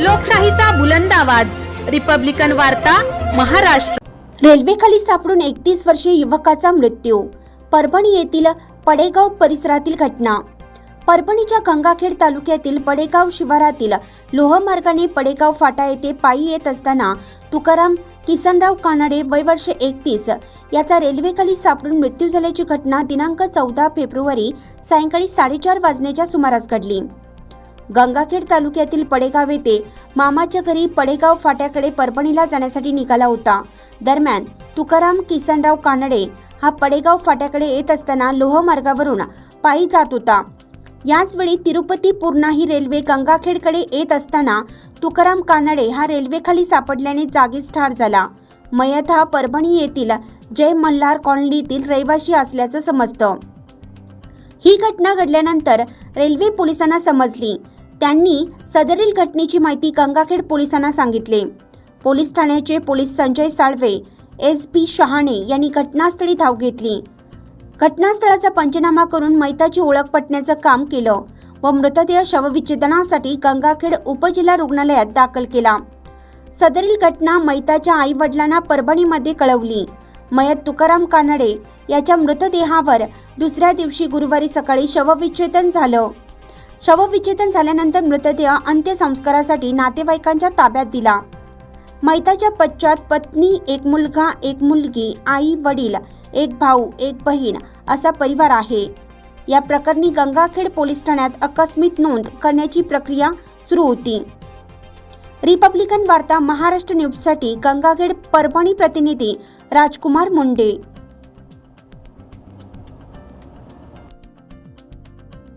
लोकशाहीचा बुलंद आवाज. रिपब्लिकन वार्ता महाराष्ट्र. रेल्वेखाली सापडून एकतीस वर्षीय युवकाचा मृत्यू. परभणी येथील पडेगाव परिसरातील घटना. परभणीच्या गंगाखेड तालुक्यातील पडेगाव शिवारातील लोहमार्गाने पडेगाव फाटा येथे पायी येत असताना तुकाराम किसनराव कानाडे वय वर्ष एकतीस याचा रेल्वेखाली सापडून मृत्यू झाल्याची घटना दिनांक चौदा फेब्रुवारी सायंकाळी साडेचार वाजण्याच्या सुमारास घडली. गंगाखेड तालुक्यातील पडेगाव येथे मामाच्या घरी पडेगाव फाट्याकडे परभणीला जाण्यासाठी निघाला होता. दरम्यान तुकाराम किसनराव कानडे हा पडेगाव फाट्याकडे येत असताना लोहमार्गावरून पायी जात होता. याचवेळी तिरुपती पूर्णा ही रेल्वे गंगाखेडकडे येत असताना तुकाराम कानडे हा रेल्वेखाली सापडल्याने जागीच ठार झाला. मयत हा परभणी येथील जय मल्हार कॉलनीतील रहिवासी असल्याचं समजतं. ही घटना घडल्यानंतर रेल्वे पोलिसांना समजली. त्यांनी सदरील घटनेची माहिती गंगाखेड पोलिसांना सांगितले. पोलीस ठाण्याचे police Sanjay Salve S P Shahane यांनी घटनास्थळी धाव घेतली. घटनास्थळाचा पंचनामा करून मैताची ओळख पटण्याचं काम केलं व मृतदेह शवविच्छेदनासाठी गंगाखेड उपजिल्हा रुग्णालयात दाखल केला. सदरील घटना मैताच्या आई वडिलांना परभणीमध्ये कळवली. मयत तुकाराम कानडे याच्या मृतदेहावर दुसऱ्या दिवशी गुरुवारी सकाळी शवविच्छेदन झालं. शवविच्छेदन झाल्यानंतर मृतदेह अंत्यसंस्कारासाठी नातेवाईकांच्या ताब्यात दिला. मैताच्या पश्चात पत्नी एक मुलगा एक मुलगी आई वडील एक भाऊ एक बहीण असा परिवार आहे. या प्रकरणी गंगाखेड पोलीस ठाण्यात आकस्मिक नोंद करण्याची प्रक्रिया सुरू होती. रिपब्लिकन वार्ता महाराष्ट्र न्यूजसाठी गंगाखेड परभणी प्रतिनिधी राजकुमार मुंडे.